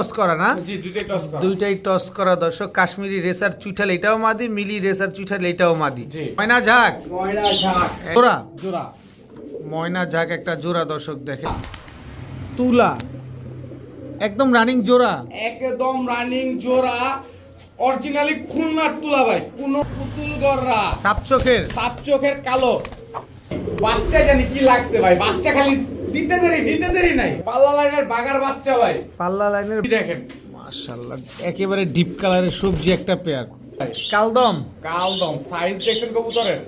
Toss করা না? দুইটাই টস করা। দুইটাই টস করা দর্শক। কাশ্মীরি রেসার চুইঠাল এটাও মাদি মিলি রেসার চুইঠাল এটাও মাদি। ময়না ঝাক? ময়না ঝাক। জোড়া? জোড়া। ময়না ঝাক একটা জোড়া দর্শক দেখে তুলা। একদম রানিং জোড়া। একদম রানিং জোড়া। অরিজিনালি খুলনার তুলা ভাই কোন পুতুল গররা সাপ চোখের সাপ চোখের কালো। বাচ্চা জানি কি লাগছে ভাই বাচ্চা খালি দিতে দেরি দিতে দেরি নাই। পাল্লা লাইনের বাগার বাচ্চা ভাই। পাল্লা লাইনের দেখেন? মাশাআল্লাহ একেবারে ডিপ কালারের সবজি একটা পেয়ার। কালদম। কালদম সাইজ দেখেন কবুতরের?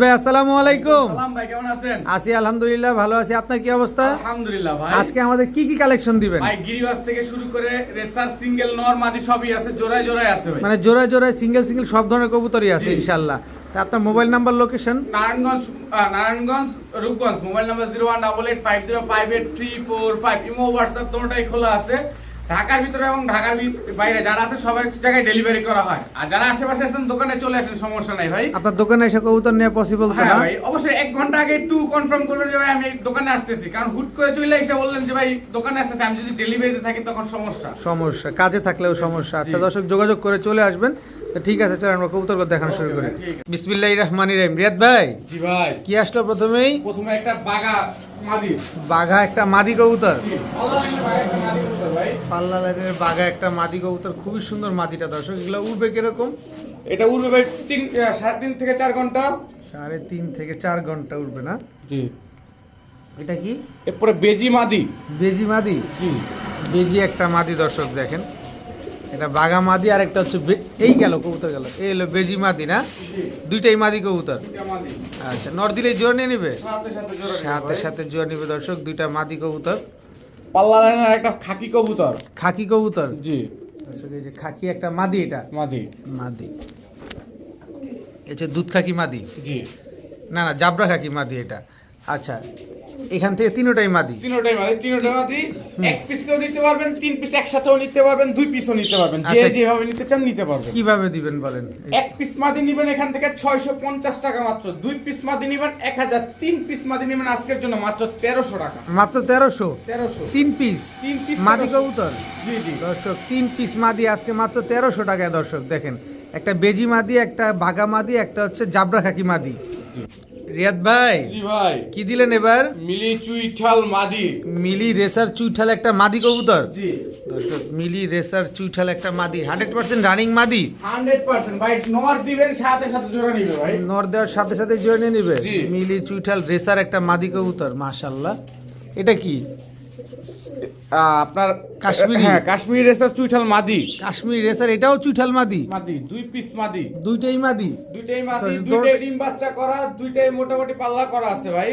ভাই আসসালামু আলাইকুম। ভাই কেমন আছেন? আছি আলহামদুলিল্লাহ ভালো আছি। আপনার কি অবস্থা? আলহামদুলিল্লাহ ভাই। আজকে আমাদের কি কি কালেকশন দিবেন? ভাই গিরিবাস থেকে শুরু করে রেসার সিঙ্গেল নর সবই আছে জোড়ায় জোড়ায় আছে মানে জোড়ায় জোড়ায় সিঙ্গেল সিঙ্গেল সব ধরনের কবুতরই আছে। ইনশাল্লাহ আপনার mobile number location Narayanganj Narayanganj Rupganj. Mobile number zero one double eight five zero five eight three four five imo WhatsApp দুটোটাই খোলা আছে। ঢাকার ভিতরে এবং ঢাকার বাইরে যারা আছে সবাই জায়গায় ডেলিভারি করা হয়। আর যারা আশেপাশে আছেন দোকানে চলে আসেন সমস্যা নাই ভাই। আপনার দোকানে এসে কবুতর নেওয়া পসিবল তো হ্যাঁ না? ভাই অবশ্যই এক ঘণ্টা আগে একটু কনফার্ম করবেন যে ভাই আমি দোকানে আসতেছি। কারণ হুট করে চলে এসে বললেন যে ভাই দোকানে আসতেছি আমি যদি ডেলিভারিতে থাকি তখন সমস্যা। সমস্যা কাজে থাকলেও সমস্যা। আচ্ছা দর্শক যোগাযোগ করে চলে আসবেন। তো ঠিক আছে চলো আমরা কবুতর দেখানো শুরু করি। ঠিক। আছে। বিসমিল্লাহ রহমানি রহিম। রিয়াদ ভাই জি ভাই। কি আসলো প্রথমেই? প্রথমে একটা বাঘা মাদি। বাঘা একটা মাদি কবুতর। পাল্লা লাইনের বাঘা একটা মাদি কবুতর খুবই সুন্দর মাদিটা দর্শক। এগুলো উঠবে কীরকম? এটা উড়বে ভাই তিন সাড়ে তিন থেকে চার ঘণ্টা। সাড়ে তিন থেকে চার ঘণ্টা উঠবে না? জি। এটা কি? এরপরে বেজি মাদি। বেজি মাদি? জি। বেজি একটা মাদি দর্শক দেখেন। এটা বাঘা মাদি আর একটা হচ্ছে এই গেল কবুতর গেল। এই হলো বেজি মাদি না? দুইটাই মাদি কবুতর? আচ্ছা নর দিলে জোর নিয়ে নিবে? সাথে সাথে জোর নিবে দর্শক দুইটা মাদি কবুতর। পাল্লা লাইনের একটা খাকি কবুতর। খাকি কবুতর? জি। যে খাকি একটা মাদি এটা। মাদি। মাদি। এই যে দুধ খাকি মাদি? জি। না না জাবরা খাকি মাদি এটা। আচ্ছা এখান থেকে তিনোটাই মাদি তিনটাই মাদি তিনটা মাদি এক পিস পিসও নিতে পারবেন তিন পিস একসাথেও নিতে পারবেন দুই পিসও নিতে পারবেন। যে আচ্ছা। যেভাবে নিতে চান নিতে পারবেন। কীভাবে দিবেন বলেন? এক পিস মাদি নিবেন এখান থেকে ছয়শো পঞ্চাশ টাকা মাত্র। দুই পিস মাদি নিবেন এক হাজার তিন পিস মাদি নিবেন আজকের জন্য মাত্র তেরোশো টাকা। মাত্র তেরোশো? তেরোশো। তিন পিস? তিন পিস মাদি 1300 কবুতর? জি জি। দর্শক তিন পিস মাদি আজকে মাত্র তেরোশো টাকায় দর্শক দেখেন। একটা বেজি মাদি একটা বাঘা মাদি একটা হচ্ছে জাবরা খাকি মাদি। রিয়াদ ভাই জি ভাই। কি দিলেন এবার? মিলি চুইঠাল মাদি। মিলি রেসার চুইঠাল একটা মাদি কবুতর। জি। দর্শক মিলি রেসার চুইঠাল একটা মাদি। হান্ড্রেড পার্সেন্ট রানিং মাদি। Hundred percent. ভাই নর দিবেন সাথে সাথে জোড়া নিবে ভাই। নর দেওয়ার সাথে সাথে নিয়ে নিবে। মিলি চুইঠাল রেসার একটা মাদি কবুতর মাশাল্লাহ এটা কি? আপনার কাশ্মীরি? হ্যাঁ কাশ্মীরি রেসার চুইঠাল মাদি। কাশ্মীরি রেসার এটাও চুইঠাল মাদি। মাদি দুই পিস মাদি। দুইটাই মাদি। দুইটাই মাদি দুইটাই ডিম বাচ্চা করা দুইটাই মোটামুটি পাল্লা করা আছে ভাই।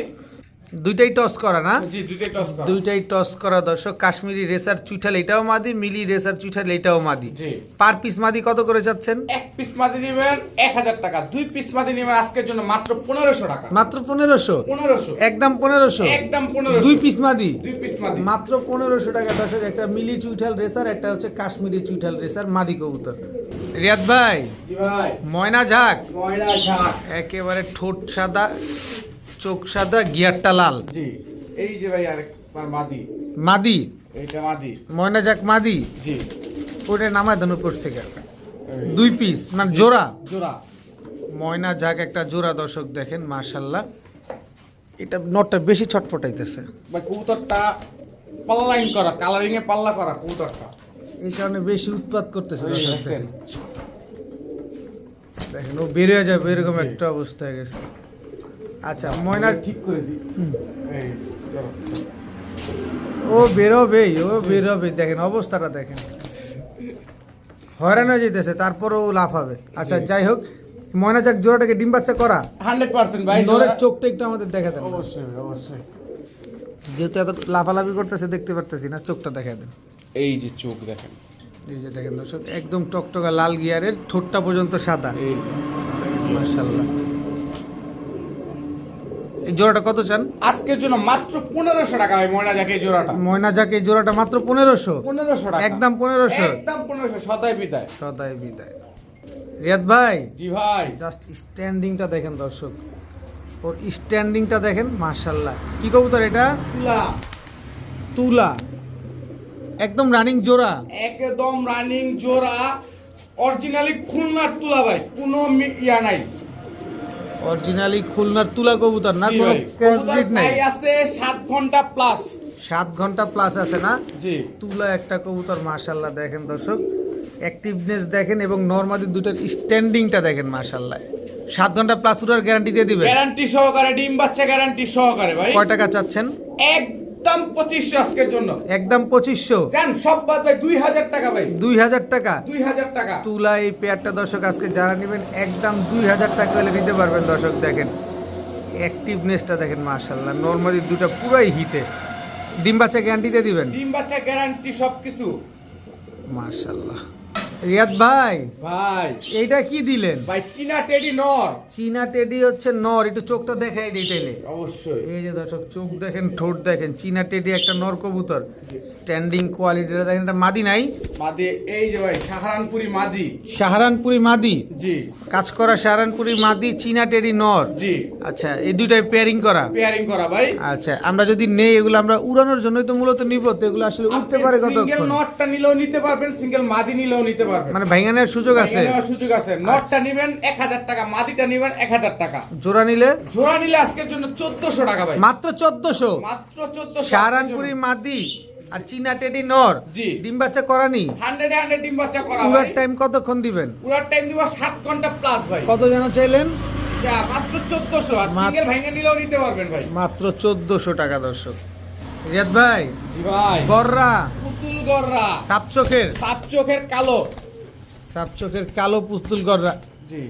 দুইটাই টস করা না? জি দুইটাই টস করা। দুইটাই টস করা দর্শক। কাশ্মীরি রেসার চুইঠাল এটাও মাদি মিলি রেসার চুইঠাল এটাও মাদি। জি। পার পিস মাদি কত করে যাচ্ছেন? এক পিস মাদি নেবেন এক হাজার টাকা দুই পিস মাদি নেবেন আজকের জন্য মাত্র পনেরোশো টাকা। মাত্র পনেরোশো? পনেরোশো। একদম পনেরোশো? একদম পনেরোশো। দুই পিস মাদি? দুই পিস মাদি। মাত্র পনেরোশো টাকা দর্শক। একটা মিলি চুইঠাল রেসার একটা হচ্ছে কাশ্মীরি চুইঠাল রেসার মাদি কবুতর। রিয়াদ ভাই জি ভাই। ময়না ঝাক। ময়না ঝাক। একেবারে ঠোঁট সাদা। চোখ সাদা গিয়ারটা লাল। জি এই যে ভাই আরেক মাদি। মাদি? এইটা মাদি। ময়না ঝাক মাদি। জি। ওটা নামায় দেন উপর থেকে দুই পিস মানে জোড়া? জোড়া। ময়না ঝাক একটা জোড়া দর্শক দেখেন মার্শাল্লাহ এটা নটটা বেশি ছটফটাইতেছে। ভাই কবুতরটা পাল্লা লাইন করা কালারিং এ পাল্লা করা কবুতরটা। এই কারণে বেশি উৎপাত করতেছে দেখেন। ও বেরিয়ে যাবে এরকম একটা অবস্থা হয়ে গেছে। আচ্ছা ময়না ঠিক করে দিই। ও বেরোবেই ও বেরোবে দেখেন অবস্থাটা দেখেন। হয়রান হয়ে যেতেছে তারপরও লাফাবে আচ্ছা যাই হোক ময়না যাক জোড়াটাকে ডিম বাচ্চা করা। 100% ভাই নরের চোখটা একটু আমাদের দেখা দেন। অবশ্যই অবশ্যই। যেহেতু এত লাফালাফি করতেছে দেখতে পারতেছি না চোখটা দেখা দেন। এই যে চোখ দেখেন। এই যে দেখেন দর্শক একদম টকটকা লাল গিয়ারের ঠোঁটটা পর্যন্ত সাদা। এই। মার্শাল্লাহ জোড়াটা কত চান? আজকের জন্য মাত্র পনেরোশো টাকা ময়না জাকে জোড়াটা। ময়না জাকে জোড়াটা মাত্র পনেরোশো। পনেরোশো টাকা। একদম পনেরোশো। একদম পনেরোশো সদাই বিদায়। সদাই বিদায়। রিয়াদ ভাই জি ভাই। জাস্ট স্ট্যান্ডিংটা দেখেন দর্শক। ওর স্ট্যান্ডিংটা দেখেন মার্শাল্লাহ কি কবুতর এটা? তুলা। তুলা। একদম রানিং জোড়া। একদম রানিং জোড়া। অরিজিনালি খুলনার তুলা ভাই কোনো ইয়া নাই। অরিজিনালি খুলনার তুলা কবুতর না? কোনো। ক্রস ব্রিড নাই? আছে 7 ঘণ্টা প্লাস 7 ঘণ্টা প্লাস আছে না? জি। তুলা একটা কবুতর মাশাআল্লাহ দেখেন দর্শক। অ্যাক্টিভনেস দেখেন এবং নর্মালি দুটার স্ট্যান্ডিংটা দেখেন মাশাআল্লাহ। 7 ঘণ্টা প্লাস উড়ার গ্যারান্টি দিয়ে দিবেন? গ্যারান্টি সহকারে ডিম বাচ্চা গ্যারান্টি সহকারে ভাই। কয় টাকা চাচ্ছেন? একদম পঁচিশশো আজকের জন্য। একদম পঁচিশশো। জান সব বাদ ভাই দুই হাজার টাকা ভাই। দুই হাজার টাকা? দুই হাজার টাকা। তুলা এই পেয়ারটা দর্শক আজকে যারা নেবেন একদম দুই হাজার টাকা হলে নিতে পারবেন দর্শক দেখেন। অ্যাক্টিভনেসটা দেখেন মার্শাল্লাহ নর্মালি দুটা পুরাই হিটে। ডিম বাচ্চা গ্যারান্টি দিয়ে দিবেন? ডিম বাচ্চা গ্যারান্টি সব কিছু মার্শাল্লাহ রিয়াদ ভাই ভাই। এইটা কি দিলেন? ভাই চীনা টেডি নর। চীনা টেডি হচ্ছে নর একটু চোখটা দেখাই দিই তাইলে। অবশ্যই। এই যে দর্শক চোখ দেখেন ঠোঁট দেখেন চীনা টেডি একটা নর কবুতর। স্ট্যান্ডিং কোয়ালিটিটা দেখেন এটা মাদি নাই? মাদি এই যে ভাই সাহারানপুরি মাদি। সাহারানপুরি মাদি? জি। কাজ করা সাহারানপুরি মাদি চীনা টেডি নর? জি। আচ্ছা এই দুইটাই পেয়ারিং করা? পেয়ারিং করা ভাই। আচ্ছা আমরা যদি নেই এগুলো আমরা উড়ানোর জন্যই তো মূলত নিব তো এগুলো আসলে উঠতে পারে সিঙ্গেল কতক্ষণ নটটা নিলেও নিতে পারবেন সিঙ্গেল মাদি নিলেও নিতে পারবেন মানে ভাইঙানের সুযোগ আছে? এখানেও সুযোগ আছে। নটটা নিবেন এক হাজার টাকা মাদিটা নিবেন এক হাজার টাকা। জোড়া নিলে? জোড়া নিলে আজকের জন্য চোদ্দশো টাকা ভাই। মাত্র চোদ্দশো? মাত্র চোদ্দশো সাহারানপুরি মাদি আর চীনা টেডি নর। জি। ডিম বাচ্চা করানি? হান্ড্রেড হান্ড্রেড ডিম বাচ্চা করা উড়ার টাইম কতক্ষণ দিবেন? পুরার টাইম দিব সাত ঘণ্টা প্লাস ভাই। কত যেন চাইলেন? যা, মাত্র চোদ্দশো। আর সিঙ্গেল ভাইঙ্গা নিলেও নিতে পারবেন ভাই। মাত্র চোদ্দশো টাকা দর্শক। রিয়াদ ভাই জি ভাই। গররা পুতুল গররা সাপ চোখের। সাত চোখের কালো। সাপ চোখের কালো পুতুল গররা জি।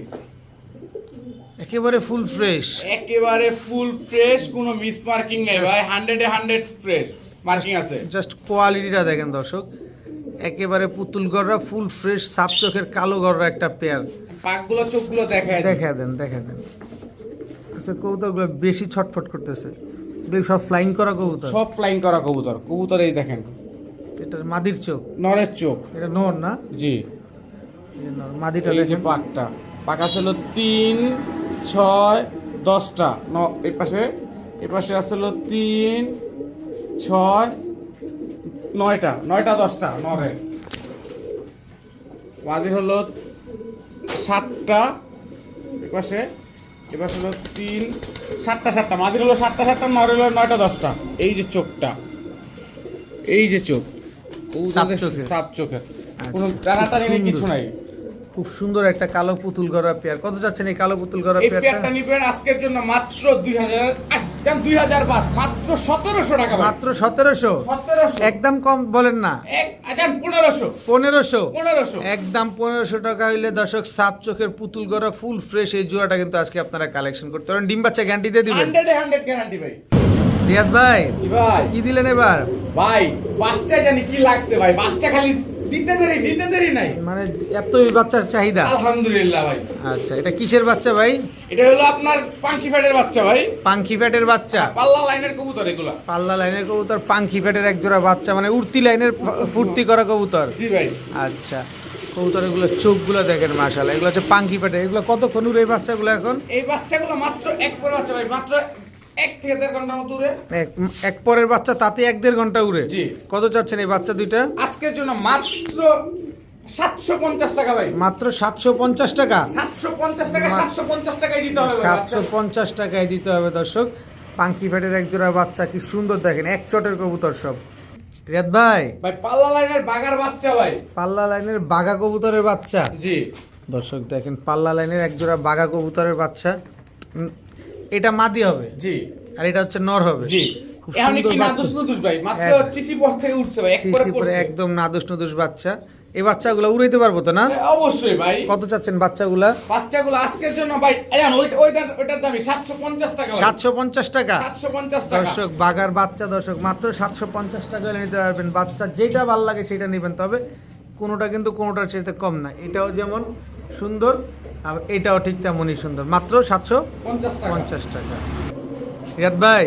একেবারে ফুল ফ্রেশ। একেবারে ফুল ফ্রেশ কোনো মিস মার্কিং নেই ভাই হান্ড্রেডে হান্ড্রেড ফ্রেশ মার্কিং আছে। জাস্ট কোয়ালিটিটা দেখেন দর্শক একেবারে পুতুল গররা ফুল ফ্রেশ সাপ চোখের কালো গররা একটা পেয়ার। পাকগুলো চোখগুলো দেখায় দেখা দেন দেখা দেন। আচ্ছা কবুতরগুলো বেশি ছটফট করতেছে। সব ফ্লাইং করা কবুতর? সব ফ্লাইং করা কবুতর কবুতর এই দেখেন। এটা মাদির চোখ। নরের চোখ। এটা নর না? জি। মাদিটা এই যে পাকটা। পাকা ছিল তিন ছয় দশটা। ন এই পাশে এই পাশে আসছিল তিন ছয় নয়টা নয়টা দশটা নরে মাদি হলো সাতটা এই পাশে পাশে হলো তিন সাতটা সাতটা। মাদির হলো সাতটা সাতটা নরে হলো নয়টা দশটা। এই যে চোখটা। এই যে চোখ। সাপ চোখের। কোনো টানাটানি নেই, কিছু নাই। খুব সুন্দর একটা কালো পুতুল গড়া পেয়ার। কত যাচ্ছেন এই কালো পুতুল গড়া পেয়ারটা? পেয়ারটা নিবেন আজকের জন্য মাত্র দুই হাজার দুই হাজার বাদ? মাত্র সতেরোশো টাকা মাত্র সতেরোশো? সতেরোশো। একদম কম বলেন না। আচ্ছা পনেরোশো? পনেরোশো? পনেরোশো। একদম পনেরোশো টাকা হইলে দর্শক সাপ চোখের পুতুল গড়া ফুল ফ্রেশ এই জোড়াটা কিন্তু আজকে আপনারা কালেকশন করতে পারেন। ডিম বাচ্চা গ্যারান্টি দিয়ে দিবেন। হান্ড্রেডে হান্ড্রেড গ্যারান্টি ভাই। রিয়াদ ভাই ভাই। কি দিলেন এবার? ভাই বাচ্চা জানি কি লাগছে ভাই বাচ্চা খালি দিতে দেরি দিতে দেরি নাই। মানে এতই বাচ্চার চাহিদা? আলহামদুলিল্লাহ ভাই। আচ্ছা এটা কিসের বাচ্চা ভাই? এটা হলো আপনার পাঙ্কি ফ্যাটের বাচ্চা ভাই। পাঙ্খি ফ্যাটের বাচ্চা? পাল্লা লাইনের কবুতর এগুলা। পাল্লা লাইনের কবুতর পাঙ্খি ফ্যাটের এক জোড়া বাচ্চা মানে উড়তি লাইনের ফুর্তি করা কবুতর? জি ভাই। আচ্ছা কবুতর এগুলো চোখ চোখগুলো দেখেন মাশাল এগুলো হচ্ছে পাঙ্খি ফ্যাটের এগুলো কতক্ষণ উড়ে এই বাচ্চাগুলো এখন? এই বাচ্চাগুলো মাত্র এক করে বাচ্চা ভাই মাত্র এক থেকে দেড় ঘণ্টার মতো দূরে। এক পরের বাচ্চা তাতে এক দেড় ঘণ্টা উড়ে জি। কত চাচ্ছেন এই বাচ্চা দুইটা? আজকের জন্য মাত্র সাতশো পঞ্চাশ টাকা ভাই। মাত্র সাতশো পঞ্চাশ টাকা? সাতশো পঞ্চাশ টাকা সাতশো পঞ্চাশ টাকায় দিতে হবে সাতশো পঞ্চাশ টাকায় দিতে হবে দর্শক। পাঙ্খি ফ্যাটের এক জোড়া বাচ্চা কি সুন্দর দেখেন এক চটের কবুতর সব। রিয়াদ ভাই। ভাই পাল্লা লাইনের বাগার বাচ্চা ভাই। পাল্লা লাইনের বাঘা কবুতরের বাচ্চা। জি। দর্শক দেখেন পাল্লা লাইনের এক জোড়া বাঘা কবুতরের বাচ্চা। এটা মাদি হবে। জি। আর এটা হচ্ছে নর হবে। জি। এখন কি বাচ্চা। নাদুস নুদুস ভাই? মাত্র চিচি পর থেকে উঠছে ভাই একদম নাদুস নদুস বাচ্চা। এই বাচ্চাগুলো উড়াইতে পারব তো না? হ্যাঁ, অবশ্যই ভাই। কত চাচ্ছেন বাচ্চাগুলা? বাচ্চাগুলো আজকের জন্য ভাই ওইটার ওইটার দামি সাতশো পঞ্চাশ টাকা ভাই। সাতশো পঞ্চাশ টাকা? সাতশো পঞ্চাশ টাকা। দর্শক বাঘার বাচ্চা দর্শক মাত্র সাতশো পঞ্চাশ টাকা হলে নিতে পারবেন বাচ্চা। যেটা ভালো লাগে সেটা নেবেন তবে কোনোটা কিন্তু কোনোটার চাইতে কম না। এটাও যেমন সুন্দর আর এটাও ঠিক তেমনই সুন্দর। মাত্র সাতশো পঞ্চাশ টাকা। রিয়াদ ভাই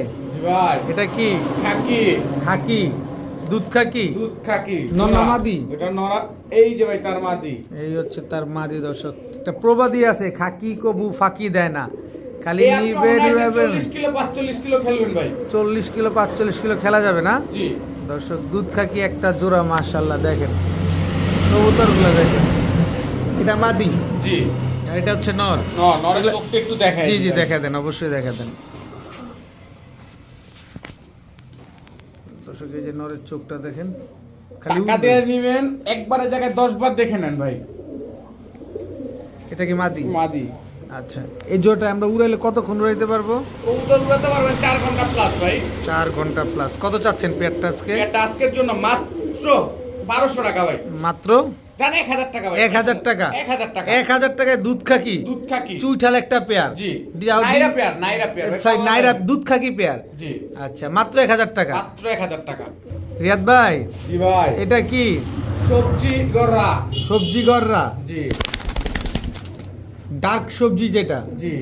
এটা কি? খাকি। খাকি। দুধ খাকি? দুধ খাকি। ননা মাদি? এটা নরা। এই যে ভাই তার মাদি। এই হচ্ছে তার মাদি দর্শক। একটা প্রবাদী আছে খাকি কবু ফাঁকি দেয় না। খালি নিবে নিবে 40 কিলো 45 কিলো খেলবেন ভাই। চল্লিশ কিলো পাঁচচল্লিশ কিলো খেলা যাবে না? জি। দর্শক দুধ খাকি একটা জোড়া মাশাল্লাহ দেখেন। কবুতরগুলো দেখেন। এটা মাদি? জি। এটা হচ্ছে নর। ন নরের চোখটা একটু দেখাই জি জি দেখা দেন অবশ্যই দেখা দেন। দর্শক এই যে নরের চোখটা দেখেন খালি টাকা। দিয়ে নিবেন একবারের জায়গায় দশ বার দেখে নেন ভাই। এটা কি মাদি? মাদি। আচ্ছা এই জোড়াটা আমরা উড়াইলে কতক্ষণ উড়াইতে পারব? উড়াতে পারবেন চার ঘণ্টা প্লাস ভাই। চার ঘণ্টা প্লাস কত চাচ্ছেন পেয়ারটা আজকে? এটা আজকের জন্য মাত্র বারোশো টাকা ভাই। মাত্র? জান এক হাজার টাকা এক হাজার টাকা। এক হাজার টাকা। এক হাজার টাকায় দুধ খাকি? দুধ খাকি। চুইঠাল একটা পেয়ার। জি। দিয়াও নাইরা পেয়ার নাইরা পেয়ার। সরি নাইরা দুধ খাকি পেয়ার। জি। আচ্ছা মাত্র এক হাজার টাকা। মাত্র এক হাজার টাকা। রিয়াদ ভাই জি ভাই। এটা কি? সবজি গররা। সবজি গররা। জি। ডার্ক সবজি যেটা। জি।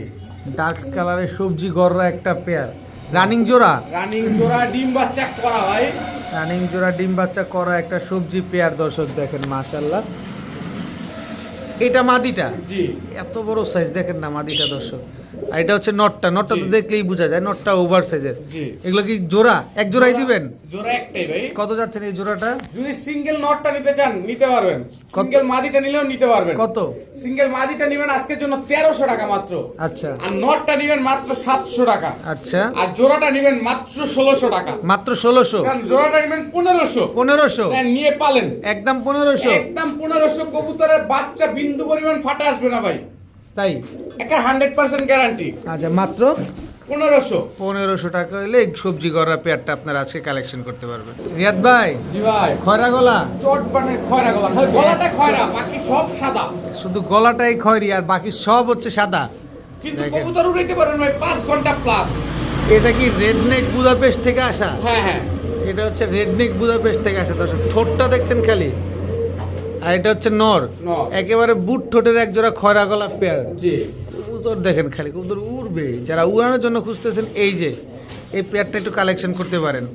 ডার্ক কালারের সবজি গররা একটা পেয়ার। রানিং জোড়া? রানিং জোড়া ডিম বাচ্চা করা হয় রানিং জোড়া ডিম বাচ্চা করা একটা সবজি পেয়ার দর্শক দেখেন মাশাল্লাহ এটা মাদিটা? জি। এত বড় সাইজ দেখেন না মাদিটা দর্শক। আর এটা হচ্ছে নটটা নটটা তো দেখলেই বোঝা যায় নটটা ওভার সাইজের এগুলো কি জোড়া? এক জোড়াই দিবেন? জোড়া একটাই ভাই। কত যাচ্ছেন এই জোড়াটা? যদি সিঙ্গেল নটটা নিতে চান নিতে পারবেন। সিঙ্গেল মাদিটা নিলেও নিতে পারবেন। কত? সিঙ্গেল মাদিটা নিবেন আজকের জন্য টাকা মাত্র। আচ্ছা। আর নটটা নিবেন মাত্র সাতশো টাকা। আচ্ছা। আর জোড়াটা নিবেন মাত্র ষোলোশো টাকা। মাত্র ষোলোশো? কারণ জোড়াটা নিবেন পনেরোশো। পনেরোশো? নিয়ে পালেন। একদম পনেরোশো? একদম পনেরোশো কবুতরের বাচ্চা বিন্দু পরিমাণ ফাটা আসবে না ভাই। তাই? একটা হান্ড্রেড পার্সেন্ট গ্যারান্টি আচ্ছা মাত্র? পনেরোশো। পনেরোশো টাকা হলে সবজি গড়া পেয়ারটা আপনার আজকে কালেকশন করতে পারবেন। রিয়াদ ভাই জি ভাই। খয়রা গলা? চট বানের খয়রা গলা। খালি গলাটা খয়রা বাকি সব সাদা। শুধু গলাটাই খয়রি আর বাকি সব হচ্ছে সাদা। কিন্তু কবুতর উড়াইতে পারবেন ভাই পাঁচ ঘণ্টা প্লাস এটা কি রেডনেক বুদাপেস্ট থেকে আসা? হ্যাঁ হ্যাঁ। এটা হচ্ছে রেডনেক বুদাপেস্ট থেকে আসা দর্শক। ঠোঁটটা দেখছেন খালি? আর এটা হচ্ছে নর। একেবারে বুট ঠোঁটের এক জোড়া খয়রা গলা পেয়ার। জি। কবুতর দেখেন খালি কবুতর উড়বে। যারা উড়ানোর জন্য খুঁজতেছেন এই যে এই পেয়ারটা একটু কালেকশন করতে পারেন।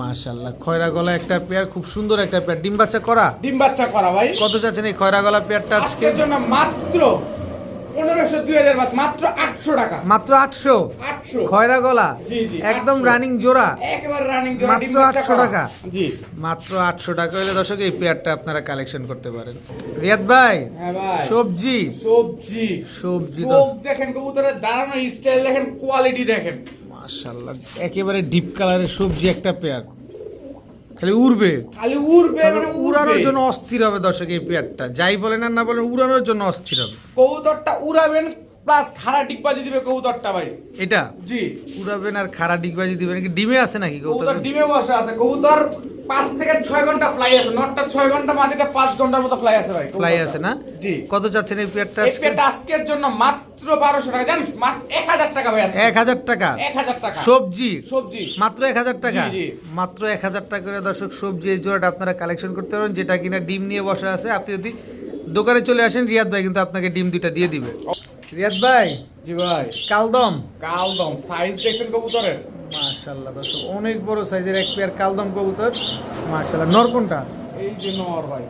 মাশাল্লাহ খয়রা গলা একটা পেয়ার খুব সুন্দর একটা পেয়ার। ডিম বাচ্চা করা? ডিম বাচ্চা করা ভাই। কত চাচ্ছেন এই খয়রা গলা পেয়ারটা আজকে? জন্য মাত্র পনেরোশো দুই হাজার মাত্র আটশো টাকা। মাত্র আটশো? আটশো। খয়রা গলা? একদম রানিং জোড়া? রানিং মাত্র 800 টাকা। জি। মাত্র আটশো টাকা হলে দর্শক এই পেয়ারটা আপনারা কালেকশন করতে পারেন। রিয়াদ ভাই হ্যাঁ সবজি? সবজি। সবজি দেখেন কবুতরের দাঁড়ানো স্টাইল দেখেন কোয়ালিটি দেখেন। মাশাল্লাহ একেবারে ডিপ কালারের সবজি একটা পেয়ার খালি উড়বে। খালি উড়বে মানে উড়ানোর জন্য অস্থির হবে দর্শক এই পেয়ারটা যাই বলেন আর না বলেন উড়ানোর জন্য অস্থির হবে। কবুতরটা উড়াবেন প্লাস খারা ডিগবাজি দিবে কবুতরটা ভাই। এটা? জি। উড়াবেন আর খাড়া ডিগবাজি দিবেন কি ডিমে আছে নাকি কবুতর ডিমে বসে আছে। কবুতর পাঁচ থেকে ছয় ঘণ্টা ফ্লাই আছে। নটটা ছয় ঘণ্টা মাটিটা পাঁচ ঘণ্টার মতো ফ্লাই আছে ভাই ফ্লাই আছে না? জি। কত চাচ্ছেন এই পেয়ারটা এই আজকে? আজকের জন্য মাত্র বারোশো টাকা। এক হাজার টাকা ভাই এক হাজার টাকা? এক হাজার টাকা। সবজি? সবজি। মাত্র এক হাজার টাকা। মাত্র এক হাজার টাকা করে দর্শক সবজি এই জোড়াটা আপনারা কালেকশন করতে পারেন যেটা কিনা ডিম নিয়ে বসে আছে। আপনি যদি দোকানে চলে আসেন রিয়াদ ভাই কিন্তু আপনাকে ডিম দুইটা দিয়ে দিবে। রিয়াদ ভাই জি ভাই। কালদম। কালদম সাইজ দেখছেন কবুতরের? মাশাল্লাহ দর্শক অনেক বড় সাইজের এক পেয়ার কালদম কবুতর। মাশাল্লাহ নর কোনটা? এই যে নর ভাই।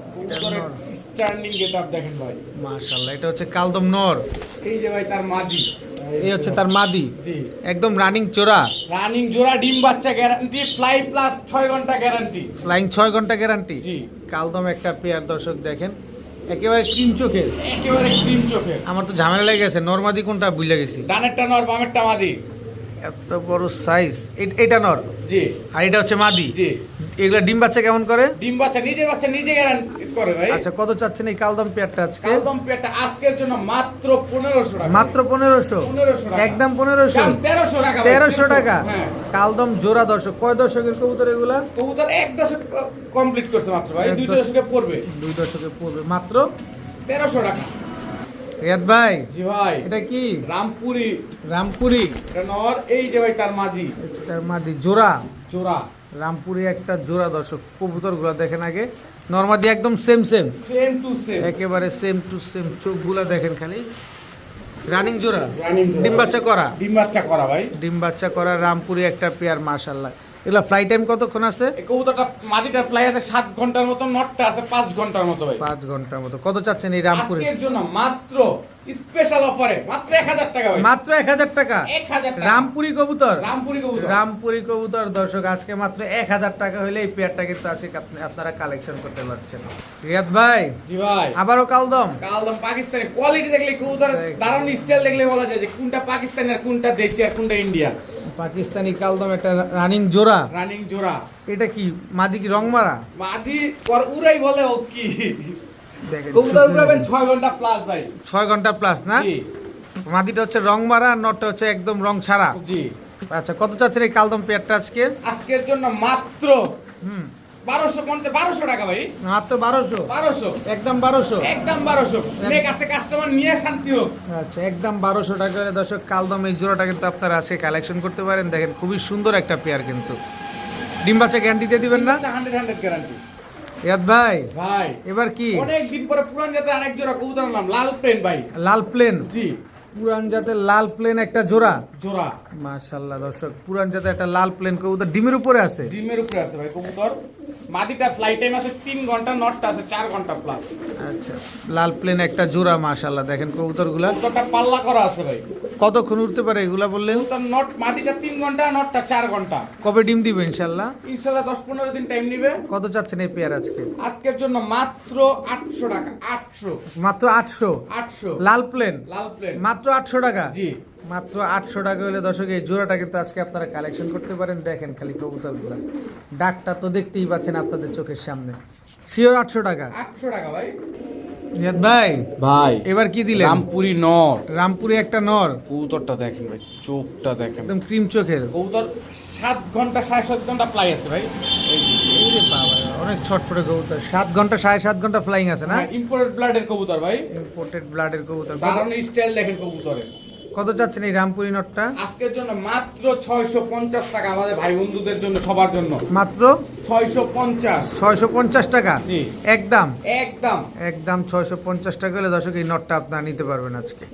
স্ট্যান্ডিং গেটআপ দেখেন ভাই। মাশাল্লাহ এটা হচ্ছে কালদম নর। এই যে ভাই তার মাদি। এই হচ্ছে তার মাদি। একদম রানিং চোরা। রানিং জোড়া ডিম বাচ্চা গ্যারান্টি ফ্লাই প্লাস ছয় ঘণ্টা গ্যারান্টি ফ্লাইং ছয় ঘণ্টা গ্যারান্টি কালদম একটা পেয়ার দর্শক দেখেন। একেবারে ক্রিম চোখের। একেবারে ক্রিম চোখের। আমার তো ঝামেলা লেগে গেছে নর্মাদি কোনটা বুঝলে গেছি। ডানেরটা নর বামেরটা মাদি। এত বড় সাইজ এটা নর। জি। আর এটা হচ্ছে মাদি। জি। এগুলা ডিম বাচ্চা কেমন করে? ডিম বাচ্চা নিজের বাচ্চা নিজে গ্যারান্টি করে ভাই। আচ্ছা কত চাচ্ছেন এই কালদম পেয়ারটা আজকে? কালদম পেটা আজকের জন্য মাত্র পনেরোশো টাকা। মাত্র পনেরোশো? 1500 টাকা। একদম পনেরোশো? তেরোশো টাকা ভাই, তেরোশো টাকা? হ্যাঁ। কালদম জোড়া দর্শক কয় দশকের কবুতর এগুলা? কবুতর এক দশক কমপ্লিট করছে মাত্র ভাই দুই দশকে পড়বে। দুই দশকে পড়বে। মাত্র? তেরোশো টাকা। রিয়াদ ভাই জি ভাই। এটা কি? রামপুরি। রামপুরি। এটা নর এই যে ভাই তার মাঝি তার জোড়া। চোরা রামপুরি একটা জোড়া দর্শক কবুতরগুলা দেখেন আগে। নর্মাদি একদম same same same to same একেবারে সেম টু সেম চোখগুলা দেখেন খালি। রানিং জোড়া। ডিম বাচ্চা করা। ডিম বাচ্চা করা ভাই। ডিম বাচ্চা করা রামপুরি একটা পেয়ার মাশাল্লাহ এগুলো ফ্লাই টাইম কতক্ষণ আছে? কবুতরটা মাদিটার ফ্লাই আছে সাত ঘণ্টার মতো নটটা আছে পাঁচ ঘণ্টার মতো ভাই। পাঁচ ঘণ্টার মতো। কত চাচ্ছেন এই রামপুরে? আজকের জন্য মাত্র স্পেশাল অফারে মাত্র এক হাজার টাকা ভাই। মাত্র এক হাজার টাকা? এক হাজার টাকা। রামপুরি কবুতর? রামপুরি কবুতর। রামপুরি কবুতর দর্শক আজকে মাত্র এক হাজার টাকা হলে এই পেয়ারটা কিন্তু আজকে আপনি- আপনারা কালেকশন করতে পারছেন। রিয়াদ ভাই জি ভাই। আবারও কালদম। কালদম পাকিস্তানি। কোয়ালিটি দেখলে কবুতর। দারুণ স্টাইল দেখলে বলা যায় যে কোনটা পাকিস্তানি আর কোনটা দেশি আর কোনটা ইন্ডিয়ান পাকিস্তানি কালদম একটা রানিং জোড়া। রানিং জোড়া। এটা কি? মাদি কি রং মারা মাদি পর উড়াই বলে ও কি? দেখেন কবুতর উড়াবেন 6 ঘণ্টা প্লাস ভাই। 6 ঘণ্টা প্লাস না? জি। মাদিটা হচ্ছে রং মারা আর নটটা হচ্ছে একদম রং ছাড়া। জি। আচ্ছা কত চাচ্ছেন এই কালদম পেয়ারটা আজকে? আজকের জন্য মাত্র হুম। বারোশো পঞ্চাশ বারোশো টাকা ভাই। মাত্র বারোশো? বারোশো। একদম বারোশো? একদম বারোশো। অনেক কাস্টমার নিয়ে শান্তি হোক। আচ্ছা একদম বারোশো টাকা। দর্শক কালদম এই জোড়াটা কিন্তু আপনারা আজকে কালেকশন করতে পারেন। দেখেন খুবই সুন্দর একটা পেয়ার কিন্তু। ডিম বাচ্চা গ্যারান্টি দিয়ে দিবেন না? হান্ড্রেড হান্ড্রেড গ্যারান্টি রিয়াদ ভাই ভাই এবার কি? অনেক দিন পরে পুরান জাতে আরেক জোড়া কবুতর নাম লাল প্লেন ভাই। লাল প্লেন জি। পুরান জাতের লাল প্লেন একটা জোড়া? জোড়া। মাশাল্লাহ দর্শক পুরান জাতের একটা লাল প্লেন কবুতর ডিমের উপরে আছে। ডিমের উপরে আছে ভাই কবুতর। মাদিটা ফ্লাইট টাইম আছে তিন ঘণ্টা নটটা আছে চার ঘণ্টা প্লাস আচ্ছা লাল প্লেন একটা জোড়া মাশাল্লাহ দেখেন কবুতরগুলা। কবুতরটা পাল্লা করা আছে ভাই। কতক্ষণ উঠতে পারে এগুলা বললেন কবুতর নট মাদিটা তিন ঘণ্টা নটটা চার ঘণ্টা। কবে ডিম দিবে ইনশাল্লাহ ইনশাল্লাহ দশ পনেরো দিন টাইম নিবে। কত চাচ্ছেন এই পেয়ার আজকে? আজকের জন্য মাত্র আটশো টাকা আটশো। মাত্র আটশো? আটশো। লাল প্লেন লাল প্লেন মাত্র আটশো টাকা? জি। মাত্র আটশো টাকা হলে দর্শক এই জোড়াটা কিন্তু আজকে আপনারা কালেকশন করতে পারেন। দেখেন খালি কবুতরগুলা। ডাকটা তো দেখতেই পাচ্ছেন আপনাদের চোখের সামনে। শিওর আটশো টাকা। আটশো টাকা ভাই। ভাই ভাই এবার কি দিলেন? রামপুরি নর। রামপুরি একটা নর। কবুতরটা দেখেন ভাই চোখটা দেখেন। একদম ক্রিম চোখের। কবুতর সাত ঘণ্টা সাড়ে সাত ঘণ্টা ফ্লাই আছে ভাই। অনেক ছটফটে কবুতর। সাত ঘণ্টা সাড়ে সাত ঘণ্টা ফ্লাইং আছে না? ইম্পোর্টেড ব্লাডের কবুতর ভাই। ইম্পোর্টেড ব্লাডের কবুতর। কত- স্টাইল দেখেন কবুতরের। কত চাচ্ছেন এই রামপুরি নটটা? আজকের জন্য মাত্র ছয়শো পঞ্চাশ টাকা আমাদের ভাই বন্ধুদের জন্য সবার জন্য। মাত্র? ছয়শো পঞ্চাশ। ছয়শো পঞ্চাশ টাকা? জি। একদম। একদম একদম ছয়শো পঞ্চাশ টাকা হলে দর্শক এই নটটা আপনারা নিতে পারবেন আজকে।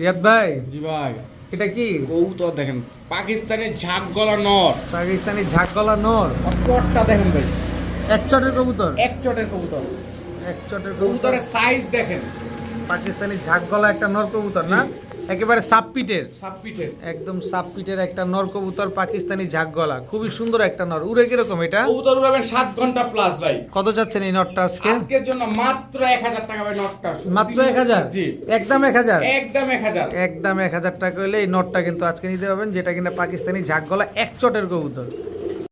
রিয়াদ ভাই জি ভাই। এটা কি? কবুতর দেখেন পাকিস্তানের ঝাঁক গলা নর। পাকিস্তানি ঝাঁকগলা নর? চটটা দেখেন ভাই। এক চটের কবুতর? এক চটের কবুতর। এক চটের কবুতরের সাইজ দেখেন। পাকিস্তানি ঝাঁক গলা একটা নর কবুতর না? একেবারে সাপপিটের। সাপ পিঠের একদম সাপপিটের একটা নর কবুতর পাকিস্তানি ঝাঁক গলা। খুবই সুন্দর একটা নর। উড়ে কীরকম এটা? কবুতর উড়াবেন সাত ঘণ্টা প্লাস ভাই। কত যাচ্ছেন এই নটটা আজকে? আজকের জন্য মাত্র এক হাজার টাকা ভাই নটটা মাত্র এক হাজার? জি। একদম এক হাজার? একদম এক হাজার। একদম এক হাজার টাকা হলে এই নরটা কিন্তু আজকে নিতে পারবেন যেটা কিনা পাকিস্তানি ঝাঁক গলা এক চটের কবুতর।